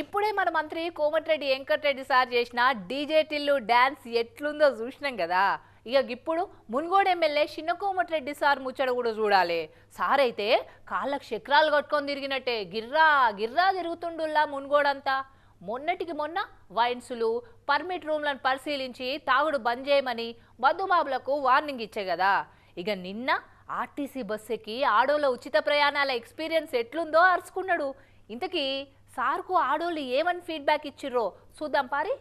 ఇప్పుడే మన మంత్రి కోమటిరెడ్డి వెంకటరెడ్డి సార్ చేసిన డీజే టిల్లు డ్యాన్స్ ఎట్లుందో చూసినాం కదా. ఇక ఇప్పుడు మున్గోడు ఎమ్మెల్యే చిన్న కోమటిరెడ్డి సార్ ముచ్చట కూడా చూడాలి. సార్ అయితే కాళ్ళకు చక్రాలు కట్టుకొని తిరిగినట్టే. గిర్రా గిర్రా తిరుగుతుండుల్లా మున్గోడంతా. మొన్నటికి మొన్న వైన్సులు పర్మిట్ రూమ్లను పరిశీలించి తాగుడు బంద్ చేయమని మధుమాబులకు వార్నింగ్ ఇచ్చే కదా. ఇక నిన్న ఆర్టీసీ బస్సుకి ఎక్కి ఆడోళ్ళ ఉచిత ప్రయాణాల ఎక్స్పీరియన్స్ ఎట్లుందో అరుచుకున్నాడు. ఇంతకీ సార్కు ఆడోళ్ళు ఏమని ఫీడ్బ్యాక్ ఇచ్చిర్రో చూద్దాం పారి.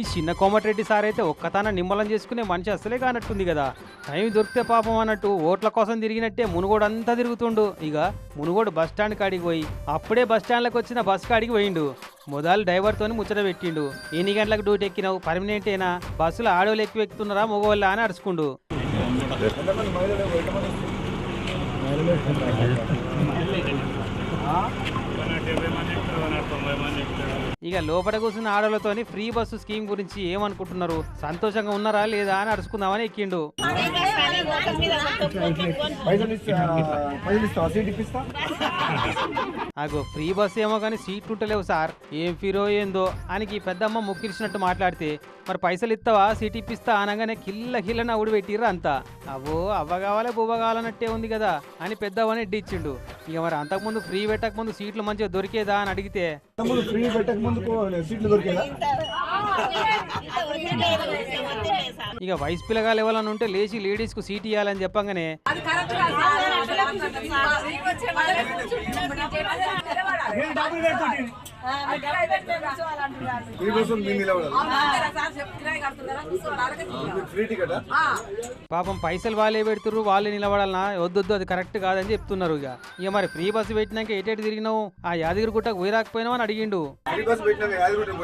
ఈ చిన్న కోమటిరెడ్డి సార్ అయితే ఒక్కతాన నిమ్మలం చేసుకునే మనిషి అసలే కానట్టుంది కదా. టైం దొరికితే పాపం అన్నట్టు ఓట్ల కోసం తిరిగినట్టే మునుగోడు అంతా తిరుగుతుండు. ఇక మునుగోడు బస్ స్టాండ్ కాడికి పోయి అప్పుడే బస్ స్టాండ్లకు వచ్చిన బస్ కాడికి పోయిండు. మొదలు డ్రైవర్తోని ముచ్చట పెట్టిండు. ఎన్ని గంటలకు డ్యూటీ ఎక్కినావు? పర్మనెంట్ ఏనా? బస్సులో ఆడోళ్ళు ఎక్కువ ఎక్కుతున్నారా? మగవాళ్ళ అని అరుచుకుండు. Animation. ఇక లోపల కూర్చున్న ఆడోళ్ళతోని ఫ్రీ బస్సు స్కీమ్ గురించి ఏమనుకుంటున్నారు? సంతోషంగా ఉన్నారా లేదా అని అడుచుకుందామని ఎక్కిండు. నాకు అగో ఫ్రీ బస్ ఏమో కానీ సీట్లు ఉంటలేవు సార్. ఏం ఫీరో ఏందో అని ఈ పెద్దమ్మ ముక్కిరిచినట్టు మాట్లాడితే మరి పైసలు ఇస్తావా సీట్ ఇప్పిస్తా అనగానే కిల్ల కిల్లన నవ్వుడు అంతా. అవో అవ్వ కావాలే బువ్వ కావాలన్నట్టే ఉంది కదా అని పెద్దవని ఇడ్డిచ్చిండు ఇక మరి అంతకుముందు ఫ్రీ పెట్టక ముందు సీట్లు మంచిగా దొరికేదా అని అడిగితే ఫ్రీ పెట్టక ముందుకు సీట్లు దొరికేదా? ఇక వయసు పిల్లగాలు ఎవరైనా ఉంటే లేచి లేడీస్కు సీట్ ఇవ్వాలని చెప్పంగానే ఫ్రీ టికెట్? పాపం పైసలు వాళ్ళే పెడుతుర్రు వాళ్ళే నిలబడాలనా? వద్దొద్దు అది కరెక్ట్ కాదని చెప్తున్నారు ఇక. ఇక మరి ఫ్రీ బస్సు పెట్టినాక ఎటెటు తిరిగినావు? ఆ యాదగిరి గుట్టకు పోయి రాకపోయినావు అని అడిగిండు. ఫ్రీ బస్ పెట్టినాక యాదగిరి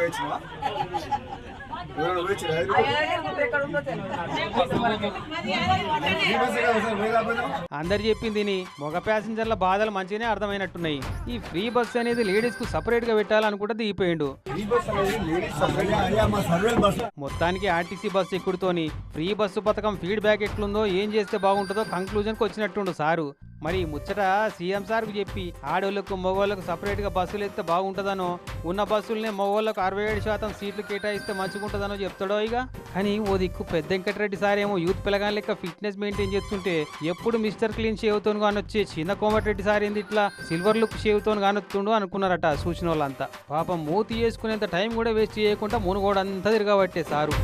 అందరు చెప్పింది మగ ప్యాసింజర్ల బాధలు మంచిగానే అర్థమైనట్టున్నాయి. ఈ ఫ్రీ బస్ అనేది లేడీస్కు సపరేట్గా పెట్టాలనుకుంటే దిగిపోయిండు. ఫ్రీ బస్ అనేది లేడీస్ సపరేట్ అయ్యా మా సర్వేల్ బస్. మొత్తానికి ఆర్టీసీ బస్సు ఎక్కుడుతోని ఫ్రీ బస్సు పథకం ఫీడ్బ్యాక్ ఎట్లుందో ఏం చేస్తే బాగుంటుందో కంక్లూజన్కి వచ్చినట్టుండు సారు. మరి ఈ ముచ్చట సీఎం సార్కు చెప్పి ఆడోళ్ళకు మగవాళ్ళకు సపరేట్గా బస్సులు ఎత్తే బాగుంటుందనో ఉన్న బస్సులనే మగవాళ్ళకు అరవై ఏడు శాతం సీట్లు కేటాయిస్తే మంచిగుంటుందనో చెప్తాడో ఇక కానీ ఓ దిక్కు పెద్ద వెంకటరెడ్డి సార్ ఏమో యూత్ పిల్లగాని లెక్క ఫిట్నెస్ మెయింటైన్ చేస్తుంటే ఎప్పుడు మిస్టర్ క్లీన్ షేవ్తో కానొచ్చే చిన్న కోమటిరెడ్డి సార్ ఏంది ఇట్లా సిల్వర్ లుక్ షేవ్తో కానొత్తుండు అనుకున్నారట సూచన వాళ్ళంతా పాపం మూతి చేసుకునేంత టైం కూడా వేస్ట్ చేయకుండా మునుగోడంతా తిరగబట్టే సారు.